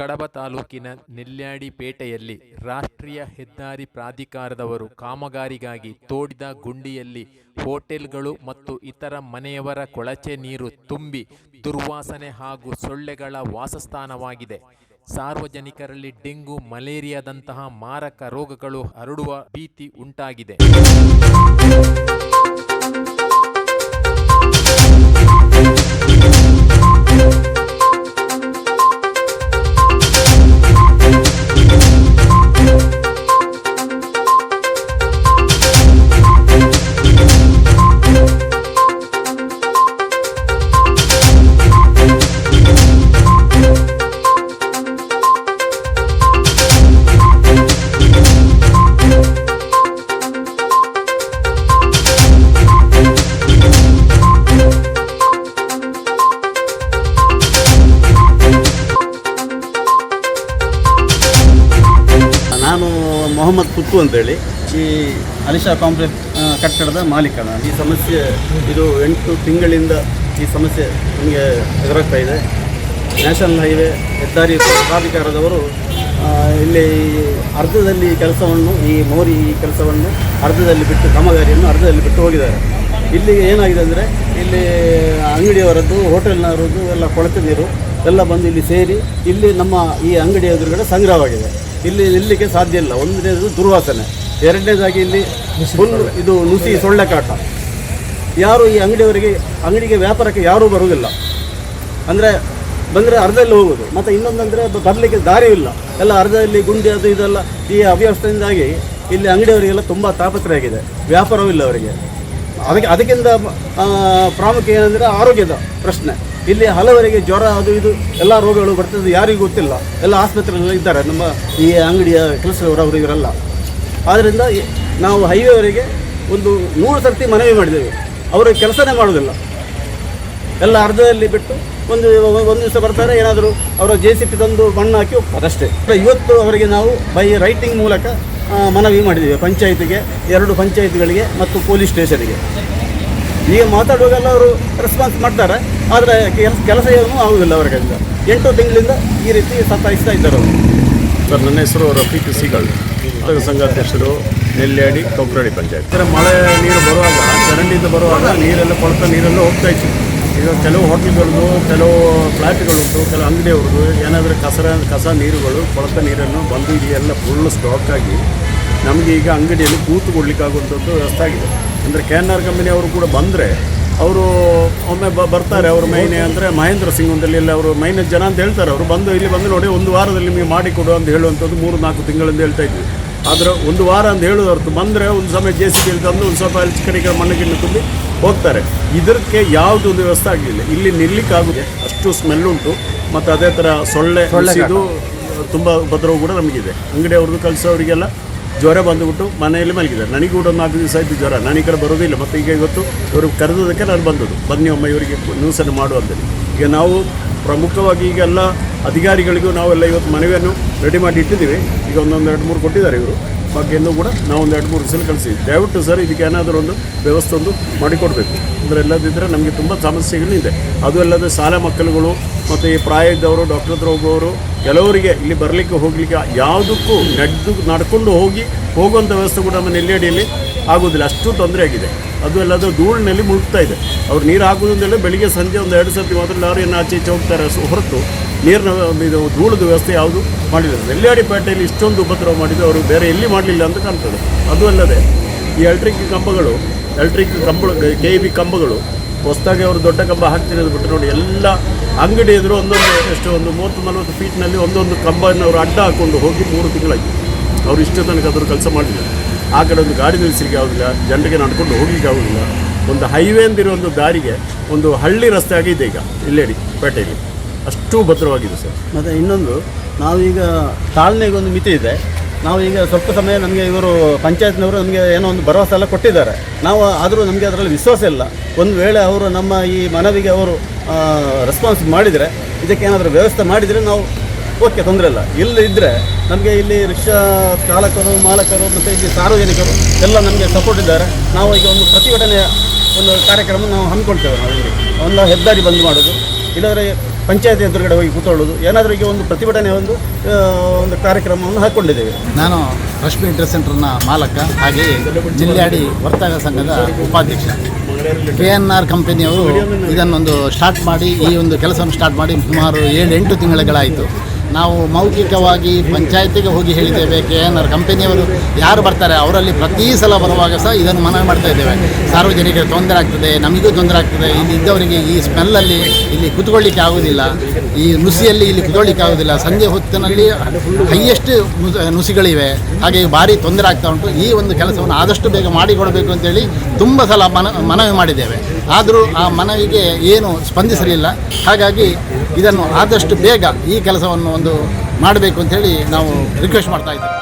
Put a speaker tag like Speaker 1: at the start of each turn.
Speaker 1: ಕಡಬ ತಾಲೂಕಿನ ನೆಲ್ಯಾಡಿಪೇಟೆಯಲ್ಲಿ ರಾಷ್ಟ್ರೀಯ ಹೆದ್ದಾರಿ ಪ್ರಾಧಿಕಾರದವರು ಕಾಮಗಾರಿಗಾಗಿ ತೋಡಿದ ಗುಂಡಿಯಲ್ಲಿ ಹೋಟೆಲ್ಗಳು ಮತ್ತು ಇತರ ಮನೆಯವರ ಕೊಳಚೆ ನೀರು ತುಂಬಿ ದುರ್ವಾಸನೆ ಹಾಗೂ ಸೊಳ್ಳೆಗಳ ವಾಸಸ್ಥಾನವಾಗಿದೆ. ಸಾರ್ವಜನಿಕರಲ್ಲಿ ಡೆಂಗು, ಮಲೇರಿಯಾದಂತಹ ಮಾರಕ ರೋಗಗಳು ಹರಡುವ ಭೀತಿ ಉಂಟಾಗಿದೆ.
Speaker 2: ನಾನು ಮೊಹಮ್ಮದ್ ಕುತ್ತು ಅಂತೇಳಿ. ಈ ಅಲಿಶಾ ಕಾಂಪ್ಲೆಕ್ಸ್ ಕಟ್ಟಡದ ಮಾಲೀಕ ನಾನು. ಈ ಸಮಸ್ಯೆ ಇದು ಎಂಟು ತಿಂಗಳಿಂದ ಈ ಸಮಸ್ಯೆ ನಮಗೆ ಎದುರಾಗ್ತಾ ಇದೆ. ನ್ಯಾಷನಲ್ ಹೈವೇ ಹೆದ್ದಾರಿ ಪ್ರಾಧಿಕಾರದವರು ಇಲ್ಲಿ ಅರ್ಧದಲ್ಲಿ ಕೆಲಸವನ್ನು, ಈ ಮೋರಿ ಈ ಕೆಲಸವನ್ನು ಅರ್ಧದಲ್ಲಿ ಬಿಟ್ಟು, ಕಾಮಗಾರಿಯನ್ನು ಅರ್ಧದಲ್ಲಿ ಬಿಟ್ಟು ಹೋಗಿದ್ದಾರೆ. ಇಲ್ಲಿ ಏನಾಗಿದೆ ಅಂದರೆ, ಇಲ್ಲಿ ಅಂಗಡಿಯವರದ್ದು, ಹೋಟೆಲ್ನವರದ್ದು ಎಲ್ಲ ಕೊಳತೆ ನೀರು ಎಲ್ಲ ಬಂದು ಇಲ್ಲಿ ಸೇರಿ ಇಲ್ಲಿ ನಮ್ಮ ಈ ಅಂಗಡಿ ಎದುರುಗಡೆ ಸಂಗ್ರಹವಾಗಿದೆ. ಇಲ್ಲಿ ನಿಲ್ಲಿಕ್ಕೆ ಸಾಧ್ಯ ಇಲ್ಲ. ಒಂದನೇದು ದುರ್ವಾಸನೆ. ಎರಡನೇದಾಗಿ ಇಲ್ಲಿ ಫುಲ್ ಇದು ನುಸಿ ಸೊಳ್ಳೆ ಕಾಟ ಯಾರು ಈ ಅಂಗಡಿಯವರಿಗೆ ಅಂಗಡಿಗೆ ವ್ಯಾಪಾರಕ್ಕೆ ಯಾರೂ ಬರುವುದಿಲ್ಲ. ಅಂದರೆ ಬಂದರೆ ಅರ್ಧದಲ್ಲಿ ಹೋಗೋದು. ಮತ್ತು ಇನ್ನೊಂದಂದರೆ ಬರಲಿಕ್ಕೆ ದಾರಿ ಇಲ್ಲ. ಎಲ್ಲ ಅರ್ಧದಲ್ಲಿ ಗುಂಡಿ ಅದು ಇದೆಲ್ಲ ಈ ಅವ್ಯವಸ್ಥೆಯಿಂದಾಗಿ ಇಲ್ಲಿ ಅಂಗಡಿಯವರಿಗೆಲ್ಲ ತುಂಬ ತಾಪತ್ರೆ ಆಗಿದೆ ವ್ಯಾಪಾರವೂ ಇಲ್ಲ ಅವರಿಗೆ. ಅದಕ್ಕೆ ಅದಕ್ಕಿಂತ ಪ್ರಾಮುಖ್ಯ ಏನಂದರೆ ಆರೋಗ್ಯದ ಪ್ರಶ್ನೆ. ಇಲ್ಲಿ ಹಲವರಿಗೆ ಜ್ವರ ಅದು ಇದು ಎಲ್ಲ ರೋಗಗಳು ಬರ್ತದೆ ಯಾರಿಗೂ ಗೊತ್ತಿಲ್ಲ. ಎಲ್ಲ ಆಸ್ಪತ್ರೆಗಳಲ್ಲಿ ಇದ್ದಾರೆ ನಮ್ಮ ಈ ಅಂಗಡಿಯ ಕೆಲಸದವರು ಅವರು ಇವರೆಲ್ಲ. ಆದ್ದರಿಂದ ನಾವು ಹೈವೇವರೆಗೆ ಒಂದು ನೂರು ಸರ್ತಿ ಮನವಿ ಮಾಡಿದ್ದೇವೆ. ಅವರು ಕೆಲಸನೇ ಮಾಡೋದಿಲ್ಲ. ಎಲ್ಲ ಅರ್ಧದಲ್ಲಿ ಬಿಟ್ಟು ಒಂದು ಒಂದು ದಿವಸ ಬರ್ತಾರೆ ಏನಾದರೂ ಅವರ ಜೆ ಸಿ ಪಿ ತಂದು ಮಣ್ಣು ಹಾಕಿ ಹೋಗ್ತಾರೆ. ಅಷ್ಟೇ ಇವತ್ತು ಅವರಿಗೆ ನಾವು ಬೈ ರೈಟಿಂಗ್ ಮೂಲಕ ಮನವಿ ಮಾಡಿದ್ದೇವೆ ಪಂಚಾಯತಿಗೆ ಎರಡು ಪಂಚಾಯತ್ಗಳಿಗೆ ಮತ್ತು ಪೊಲೀಸ್ ಸ್ಟೇಷನ್ಗೆ. ಈಗ ಮಾತಾಡುವಾಗೆಲ್ಲ ಅವರು ರೆಸ್ಪಾನ್ಸ್ ಮಾಡ್ತಾರೆ. ಆದರೆ ಕೆಲಸ ಕೆಲಸ ಏನೂ ಆಗುವುದಿಲ್ಲ ಅವ್ರಿಗೆ ಎಂಟು ತಿಂಗಳಿಂದ ಈ ರೀತಿ ಸತಾಯಿಸ್ತಾ ಇದ್ದಾರೆ ಅವರು.
Speaker 3: ಸರ್ ನನ್ನ ಹೆಸರು ರಫೀಕ್ ಸಿಗಲ್ ಸಂಘ ಅಧ್ಯಕ್ಷರು ನೆಲ್ಲಿಯಾಡಿ ಕೊಕ್ಕರಡಿ ಪಂಚಾಯತ್. ಈ ಥರ ಮಳೆ ನೀರು ಬರುವಾಗ ಚರಂಡಿಯಿಂದ ಬರುವಾಗ ನೀರೆಲ್ಲ ಕೊಳತ ನೀರೆಲ್ಲ ಹೋಗ್ತಾ ಇತ್ತು. ಈಗ ಕೆಲವು ಹೋಟ್ಲ್ಗಳದ್ದು ಕೆಲವು ಫ್ಲ್ಯಾಟ್ಗಳುಂಟು ಕೆಲವು ಅಂಗಡಿಯವ್ರದ್ದು ಏನಾದರೂ ಕಸರ ಕಸ ನೀರುಗಳು ಕೊಳತ ನೀರನ್ನು ಬಂದು ಇಲ್ಲಿ ಎಲ್ಲ ಫುಲ್ ಸ್ಟಾಕ್ ಆಗಿ ನಮಗೆ ಈಗ ಅಂಗಡಿಯಲ್ಲಿ ಕೂತುಕೊಳ್ಳಿಕ್ಕಾಗುವಂಥದ್ದು ವ್ಯವಸ್ಥೆ ಆಗಿದೆ. ಅಂದರೆ ಕೆ ಎನ್ ಆರ್ ಕಂಪನಿಯವರು ಕೂಡ ಬಂದರೆ ಅವರು ಒಮ್ಮೆ ಬ ಬರ್ತಾರೆ ಅವರು ಮೈನೆ ಅಂದರೆ ಮಹೇಂದ್ರ ಸಿಂಗ್ ಒಂದಲ್ಲಿ ಎಲ್ಲ ಅವರು ಮೈನ ಜನ ಅಂತ ಹೇಳ್ತಾರೆ. ಅವರು ಬಂದು ಇಲ್ಲಿ ಬಂದು ನೋಡಿ ಒಂದು ವಾರದಲ್ಲಿ ನಿಮಗೆ ಮಾಡಿಕೊಡು ಅಂತ ಹೇಳುವಂಥದ್ದು ಮೂರು ನಾಲ್ಕು ತಿಂಗಳಿಂದ ಹೇಳ್ತಾ ಇದ್ವಿ. ಆದರೆ ಒಂದು ವಾರ ಅಂತ ಹೇಳೋದು ಹೊರತು ಬಂದರೆ ಒಂದು ಸಮಯ ಜೆ ಸಿ ಬಿಲ್ ತಂದು ಒಂದು ಸ್ವಲ್ಪ ಅಲ್ಲಿ ಕಡೆ ಈ ಕಡೆ ಮಣ್ಣು ಗಿಣ್ಣು ತುಂಬಿ ಹೋಗ್ತಾರೆ. ಇದಕ್ಕೆ ಯಾವುದೂ ಒಂದು ವ್ಯವಸ್ಥೆ ಆಗಲಿಲ್ಲ. ಇಲ್ಲಿ ನಿಲ್ಲಿಕ್ಕಾಗುತ್ತೆ ಅಷ್ಟು ಸ್ಮೆಲ್ ಉಂಟು. ಮತ್ತು ಅದೇ ಥರ ಸೊಳ್ಳೆ ಇದು ತುಂಬ ಉಪದ್ರವ ಕೂಡ ನಮಗಿದೆ. ಅಂಗಡಿಯವ್ರದ್ದು ಕಲಿಸೋರಿಗೆಲ್ಲ ಜ್ವರ ಬಂದುಬಿಟ್ಟು ಮನೆಯಲ್ಲಿ ಮಲಗಿದ್ದಾರೆ. ನನಗೆ ಕೂಡ ಒಂದು ನಾಲ್ಕು ದಿವಸ ಆಯಿತು ಜ್ವರ. ನಾನು ಈ ಕಡೆ ಬರೋದಿಲ್ಲ ಮತ್ತು ಈಗ ಇವತ್ತು ಇವರು ಕರೆದೋದಕ್ಕೆ ನಾನು ಬಂದದ್ದು. ಬನ್ನಿ ಅಮ್ಮ, ಇವರಿಗೆ ನ್ಯೂಸನ್ನು ಮಾಡುವಂಥದ್ದು ಈಗ ನಾವು ಪ್ರಮುಖವಾಗಿ ಈಗ ಎಲ್ಲ ಅಧಿಕಾರಿಗಳಿಗೂ ನಾವೆಲ್ಲ ಇವತ್ತು ಮನವಿಯನ್ನು ರೆಡಿ ಮಾಡಿ ಇಟ್ಟಿದ್ದೀವಿ. ಈಗ ಒಂದೊಂದು ಎರಡು ಮೂರು ಕೊಟ್ಟಿದ್ದಾರೆ ಇವರು. ಬಗ್ಗೆಯನ್ನು ಕೂಡ ನಾವು ಒಂದು ಎರಡು ಮೂರು ದಿವಸ ಕಳಿಸಿ. ದಯವಿಟ್ಟು ಸರ್, ಇದಕ್ಕೆ ಏನಾದರೂ ಒಂದು ವ್ಯವಸ್ಥೆ ಒಂದು ಮಾಡಿಕೊಡಬೇಕು. ಅಂದರೆ ಇಲ್ಲದಿದ್ದರೆ ನಮಗೆ ತುಂಬ ಸಮಸ್ಯೆಗಳಿದೆ ಅದು ಅಲ್ಲದೆ ಶಾಲಾ ಮಕ್ಕಳುಗಳು ಮತ್ತು ಈ ಪ್ರಾಯ ಇದ್ದವರು ಡಾಕ್ಟರ್ ಹತ್ರ ಹೋಗುವವರು ಕೆಲವರಿಗೆ ಇಲ್ಲಿ ಬರಲಿಕ್ಕೆ ಹೋಗಲಿಕ್ಕೆ ಯಾವುದಕ್ಕೂ ನಡೆದು ನಡ್ಕೊಂಡು ಹೋಗಿ ಹೋಗುವಂಥ ವ್ಯವಸ್ಥೆ ಕೂಡ ನಮ್ಮ ನೆಲ್ಯಾಡಿಯಲ್ಲಿ ಆಗೋದಿಲ್ಲ. ಅಷ್ಟು ತೊಂದರೆ ಆಗಿದೆ. ಅದು ಅಲ್ಲದೆ ಧೂಳಿನಲ್ಲಿ ಮುಳುಗ್ತಾ ಇದೆ. ಅವ್ರು ನೀರು ಹಾಕೋದಂದ್ರೆ ಬೆಳಿಗ್ಗೆ ಸಂಜೆ ಒಂದು ಎರಡು ಸರ್ತಿ ಮಾತ್ರ ಲಾರಿಯನ್ನು ಆಚೆ ಈಚೆ ಹೋಗ್ತಾರೆ. ಹೊರತು ನೀರಿನ ಇದು ಧೂಳದ ವ್ಯವಸ್ಥೆ ಯಾವುದು ಮಾಡಿಲ್ಲ. ನೆಲ್ಲಾಡಿಪೇಟೆಯಲ್ಲಿ ಇಷ್ಟೊಂದು ಉಪದ್ರವ ಮಾಡಿದ್ದು ಅವರು ಬೇರೆ ಎಲ್ಲಿ ಮಾಡಲಿಲ್ಲ ಅಂತ ಕಾಣ್ತದೆ. ಅದು ಅಲ್ಲದೆ ಈ ಎಲೆಕ್ಟ್ರಿಕ್ ಕಂಬಗಳು ಎಲೆಕ್ಟ್ರಿಕ್ ಕಂಬಗಳು ಕೆ ಬಿ ಕಂಬಗಳು, ಹೊಸದಾಗಿ ಅವರು ದೊಡ್ಡ ಕಂಬ ಹಾಕ್ತಿರೋದು ಬಿಟ್ಟು ನೋಡಿ, ಎಲ್ಲ ಅಂಗಡಿ ಎದುರು ಒಂದೊಂದು ಎಷ್ಟು ಒಂದು ಮೂವತ್ತು ನಲವತ್ತು ಫೀಟ್ನಲ್ಲಿ ಒಂದೊಂದು ಕಂಬವನ್ನು ಅವರು ಅಡ್ಡ ಹಾಕ್ಕೊಂಡು ಹೋಗಿ ಮೂರು ತಿಂಗಳಾಯಿತು. ಅವರು ಇಷ್ಟು ತನಕ ಅದ್ರ ಕೆಲಸ ಮಾಡಿದ್ದಾರೆ ಆ ಕಡೆ ಒಂದು ಗಾಡಿ ನಿಲ್ಲಿಸಲಿಕ್ಕೆ ಆಗೋದಿಲ್ಲ, ಜನರಿಗೆ ನಡ್ಕೊಂಡು ಹೋಗ್ಲಿಕ್ಕೆ ಆಗೋದಿಲ್ಲ. ಒಂದು ಹೈವೇ ಅಂದಿರೋ ಒಂದು ದಾರಿಗೆ ಒಂದು ಹಳ್ಳಿ ರಸ್ತೆ ಆಗಿದೆ ಈಗ ಇಲ್ಲೇಡಿ ಪೇಟೆಯಲ್ಲಿ. ಅಷ್ಟು ಭದ್ರವಾಗಿದೆ ಸರ್.
Speaker 2: ಮತ್ತು ಇನ್ನೊಂದು, ನಾವೀಗ ತಾಳ್ಮೆಗೆ ಒಂದು ಮಿತಿ ಇದೆ. ನಾವು ಈಗ ಸ್ವಲ್ಪ ಸಮಯ ನಮಗೆ ಇವರು ಪಂಚಾಯತ್ನವರು ನಮಗೆ ಏನೋ ಒಂದು ಭರವಸೆ ಎಲ್ಲ ಕೊಟ್ಟಿದ್ದಾರೆ. ನಾವು ಆದರೂ ನಮಗೆ ಅದರಲ್ಲಿ ವಿಶ್ವಾಸ ಇಲ್ಲ. ಒಂದು ವೇಳೆ ಅವರು ನಮ್ಮ ಈ ಮನವಿಗೆ ಅವರು ರೆಸ್ಪಾನ್ಸ್ ಮಾಡಿದರೆ, ಇದಕ್ಕೆ ಏನಾದರೂ ವ್ಯವಸ್ಥೆ ಮಾಡಿದರೆ ನಾವು ಓಕೆ, ತೊಂದರೆ ಇಲ್ಲ. ಇಲ್ಲಿ ಇದ್ದರೆ ನಮಗೆ ಇಲ್ಲಿ ರಿಕ್ಷಾ ಚಾಲಕರು, ಮಾಲಕರು ಮತ್ತು ಇಲ್ಲಿ ಸಾರ್ವಜನಿಕರು ಎಲ್ಲ ನಮಗೆ ಸಪೋರ್ಟ್ ಇದ್ದಾರೆ. ನಾವು ಈಗ ಒಂದು ಪ್ರತಿಭಟನೆಯ ಒಂದು ಕಾರ್ಯಕ್ರಮ ನಾವು ಹಮ್ಮಿಕೊಳ್ತೇವೆ ನಾವು ಇಲ್ಲಿ ಒಂದು ಹೆದ್ದಾರಿ ಬಂದ್ ಮಾಡೋದು. ಇಲ್ಲದ್ರೆ ಪಂಚಾಯತಿ ಎದುರುಗಡೆ ಹೋಗಿ ಕೂತ್ಕೊಳ್ಳೋದು ಏನಾದರೂ ಈಗ ಒಂದು ಪ್ರತಿಭಟನೆ, ಒಂದು ಒಂದು ಕಾರ್ಯಕ್ರಮವನ್ನು ಹಾಕ್ಕೊಂಡಿದ್ದೇವೆ
Speaker 4: ನಾನು ರಶ್ಮಿ ಇಂಟರ್ ಸೆಂಟರ್ನ ಮಾಲಕ, ಹಾಗೆಯೇ ಜಿಲ್ಲಾಡಿ ವರ್ತಕ ಸಂಘದ ಉಪಾಧ್ಯಕ್ಷ. ಕೆ ಎನ್ ಆರ್ ಕಂಪನಿಯವರು ಇದನ್ನೊಂದು ಸ್ಟಾರ್ಟ್ ಮಾಡಿ, ಈ ಒಂದು ಕೆಲಸವನ್ನು ಸ್ಟಾರ್ಟ್ ಮಾಡಿ ಸುಮಾರು ಏಳು ಎಂಟು ತಿಂಗಳುಗಳಾಯಿತು. ನಾವು ಮೌಖಿಕವಾಗಿ ಪಂಚಾಯತಿಗೆ ಹೋಗಿ ಹೇಳಿದ್ದೇವೆ, ಕೆ ಎನ್ ಆರ್ ಕಂಪನಿಯವರು ಯಾರು ಬರ್ತಾರೆ ಅವರಲ್ಲಿ ಪ್ರತಿ ಸಲ ಬರುವಾಗ ಸಹ ಇದನ್ನು ಮನವಿ ಮಾಡ್ತಾ ಇದ್ದೇವೆ. ಸಾರ್ವಜನಿಕರಿಗೆ ತೊಂದರೆ ಆಗ್ತದೆ, ನಮಗೂ ತೊಂದರೆ ಆಗ್ತದೆ, ಇಲ್ಲಿ ಇದ್ದವರಿಗೆ ಈ ಸ್ಮೆಲ್ಲಲ್ಲಿ ಇಲ್ಲಿ ಕುತ್ಕೊಳ್ಳಿಕ್ಕೆ ಆಗೋದಿಲ್ಲ ಈ ನುಸಿಯಲ್ಲಿ ಇಲ್ಲಿ ಕುತ್ಕೊಳ್ಳಿಕ್ಕೆ ಆಗೋದಿಲ್ಲ ಸಂಜೆ ಹೊತ್ತಿನಲ್ಲಿ ಹೈಯೆಸ್ಟ್ ನುಸಿಗಳಿವೆ, ಹಾಗೆ ಭಾರಿ ತೊಂದರೆ ಆಗ್ತಾ ಉಂಟು. ಈ ಒಂದು ಕೆಲಸವನ್ನು ಆದಷ್ಟು ಬೇಗ ಮಾಡಿಕೊಡಬೇಕು ಅಂತೇಳಿ ತುಂಬ ಸಲ ಮನ, ಮನವಿ ಮಾಡಿದ್ದೇವೆ. ಆದರೂ ಆ ಮನವಿಗೆ ಏನು ಸ್ಪಂದಿಸಲಿಲ್ಲ. ಹಾಗಾಗಿ ಇದನ್ನು ಆದಷ್ಟು ಬೇಗ ಈ ಕೆಲಸವನ್ನು ಒಂದು ಮಾಡಬೇಕು ಅಂತೇಳಿ ನಾವು ರಿಕ್ವೆಸ್ಟ್ ಮಾಡ್ತಾ ಇದ್ದೇವೆ